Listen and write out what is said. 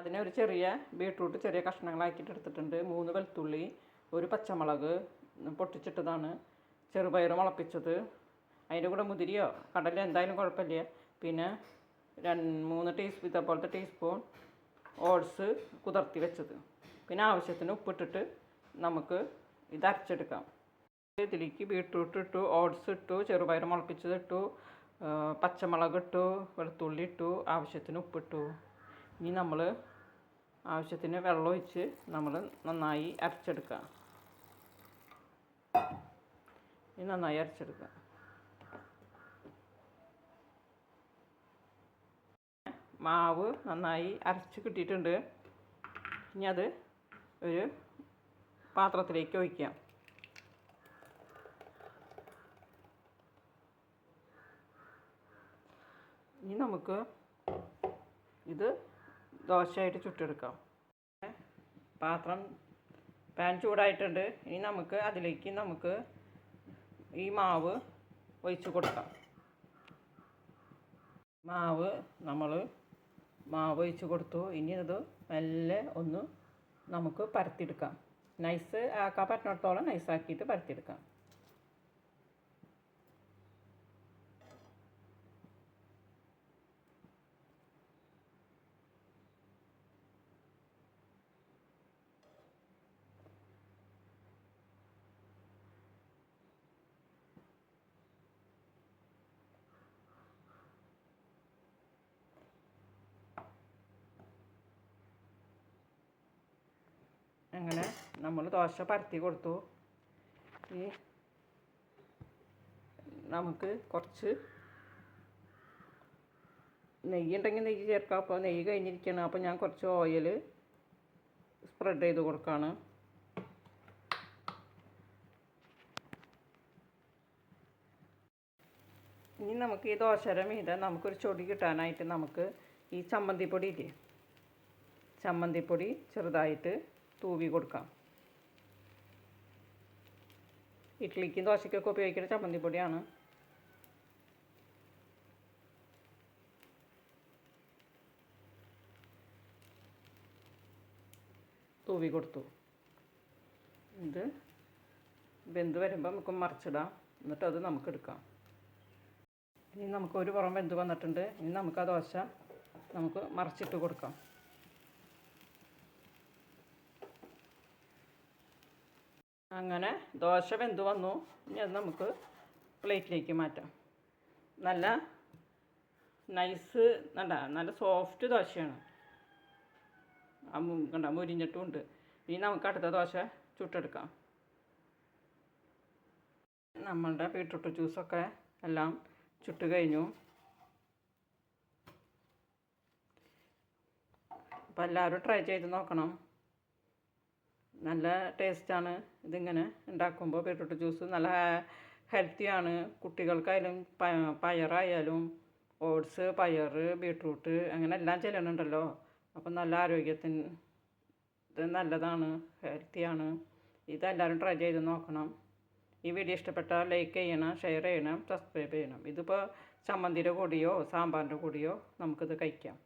അതിനെ ഒരു ചെറിയ ബീട്രൂട്ട് ചെറിയ കഷ്ണങ്ങളാക്കിയിട്ട് എടുത്തിട്ടുണ്ട് മൂന്ന് വെളുത്തുള്ളി ഒരു പച്ചമുളക് പൊട്ടിച്ചിട്ടതാണ് ചെറുപയർ മുളപ്പിച്ചത്. അതിന്റെ കൂടെ മുതിരിയോ കടല എന്തായാലും കുഴപ്പമില്ല. പിന്നെ രണ്ട് മൂന്ന് ടീസ്പൂൺ ഇതേപോലത്തെ ടീസ്പൂൺ ഓട്സ് കുതിർത്തി വെച്ചത്. പിന്നെ ആവശ്യത്തിന് ഉപ്പിട്ടിട്ട് നമുക്ക് ഇത് അരച്ചെടുക്കാം. ഇതിലേക്ക് ബീട്രൂട്ട് ഇട്ടു ഓട്സ് ഇട്ടു ചെറുപയർ മുളപ്പിച്ചത് ഇട്ടു പച്ചമുളക് ഇട്ടു വെളുത്തുള്ളി ഇട്ടു ആവശ്യത്തിന് ഉപ്പിട്ടു. ഇനി നമ്മൾ ആവശ്യത്തിന് വെള്ളമൊഴിച്ച് നമ്മൾ നന്നായി അരച്ചെടുക്കുക. ഇത് നന്നായി അരച്ചെടുക്കുക. മാവ് നന്നായി അരച്ച് കിട്ടിയിട്ടുണ്ട്. ഇനി അത് ഒരു പാത്രത്തിലേക്ക് ഒഴിക്കാം ഇനി നമുക്ക് ഇത് ദോശയായിട്ട് ചുട്ടെടുക്കാം. പാത്രം പാൻ ചൂടായിട്ടുണ്ട്. ഇനി നമുക്ക് അതിലേക്ക് നമുക്ക് ഈ മാവ് ഒഴിച്ച് കൊടുക്കാം. മാവ് നമ്മൾ മാവ് ഒഴിച്ച് കൊടുത്തു. ഇനി അത് നല്ല ഒന്ന് നമുക്ക് പരത്തിയെടുക്കാം. നൈസ് ആക്കാൻ പറ്റുന്നിടത്തോളം നൈസാക്കിയിട്ട് പരത്തിയെടുക്കാം. അങ്ങനെ നമ്മൾ ദോശ പരത്തി കൊടുത്തു. ഈ നമുക്ക് കുറച്ച് നെയ്യ് ഉണ്ടെങ്കിൽ നെയ്യ് ചേർക്കാം. അപ്പോൾ നെയ്യ് കഴിഞ്ഞിരിക്കണം അപ്പോൾ ഞാൻ കുറച്ച് ഓയിൽ സ്പ്രെഡ് ചെയ്ത് കൊടുക്കുകയാണ്. ഇനി നമുക്ക് ഈ ദോശര മീതെ നമുക്കൊരു ചൊടി കിട്ടാനായിട്ട് നമുക്ക് ഈ ചമ്മന്തിപ്പൊടി ഇല്ലേ? ചമ്മന്തിപ്പൊടി ചെറുതായിട്ട് തൂവി കൊടുക്കാം. ഇഡ്ഡലിക്കും ദോശയ്ക്കൊക്കെ ഉപയോഗിക്കുന്ന ചമ്മന്തിപ്പൊടിയാണ് തൂവി കൊടുത്തു. ഇത് വെന്ത് വരുമ്പോൾ നമുക്ക് മറിച്ചിടാം. എന്നിട്ട് അത് നമുക്ക് എടുക്കാം. ഇനി നമുക്ക് ഒരു പുറം വെന്ത് വന്നിട്ടുണ്ട്. ഇനി നമുക്ക് ആ ദോശ നമുക്ക് മറിച്ചിട്ട് കൊടുക്കാം. അങ്ങനെ ദോശ വെന്ത് വന്നു. ഇനി അത് നമുക്ക് പ്ലേറ്റിലേക്ക് മാറ്റാം. നല്ല നൈസ് നല്ല നല്ല സോഫ്റ്റ് ദോശയാണ്. കണ്ട മുരിഞ്ഞിട്ടും ഉണ്ട്. ഇനി നമുക്ക് അടുത്ത ദോശ ചുട്ടെടുക്കാം. നമ്മളുടെ ബീട്രൂട്ട് ജ്യൂസൊക്കെ എല്ലാം ചുട്ട് കഴിഞ്ഞു. അപ്പോൾ എല്ലാവരും ട്രൈ ചെയ്ത് നോക്കണം. നല്ല ടേസ്റ്റാണ് ഇതിങ്ങനെ ഉണ്ടാക്കുമ്പോൾ ബീട്രൂട്ട് ജ്യൂസ് നല്ല ഹെൽത്തിയാണ്. കുട്ടികൾക്കായാലും പയറായാലും ഓട്സ് പയർ ബീട്രൂട്ട് അങ്ങനെ എല്ലാം ചെല്ലണുണ്ടല്ലോ അപ്പം നല്ല ആരോഗ്യത്തിന് ഇത് നല്ലതാണ് ഹെൽത്തിയാണ്. ഇതെല്ലാവരും ട്രൈ ചെയ്ത് നോക്കണം. ഈ വീഡിയോ ഇഷ്ടപ്പെട്ടാൽ ലൈക്ക് ചെയ്യണം ഷെയർ ചെയ്യണം സബ്സ്ക്രൈബ് ചെയ്യണം. ഇതിപ്പോൾ ചമ്മന്തിയുടെ കൂടിയോ സാമ്പാറിന്റെ കൂടിയോ നമുക്കിത് കഴിക്കാം.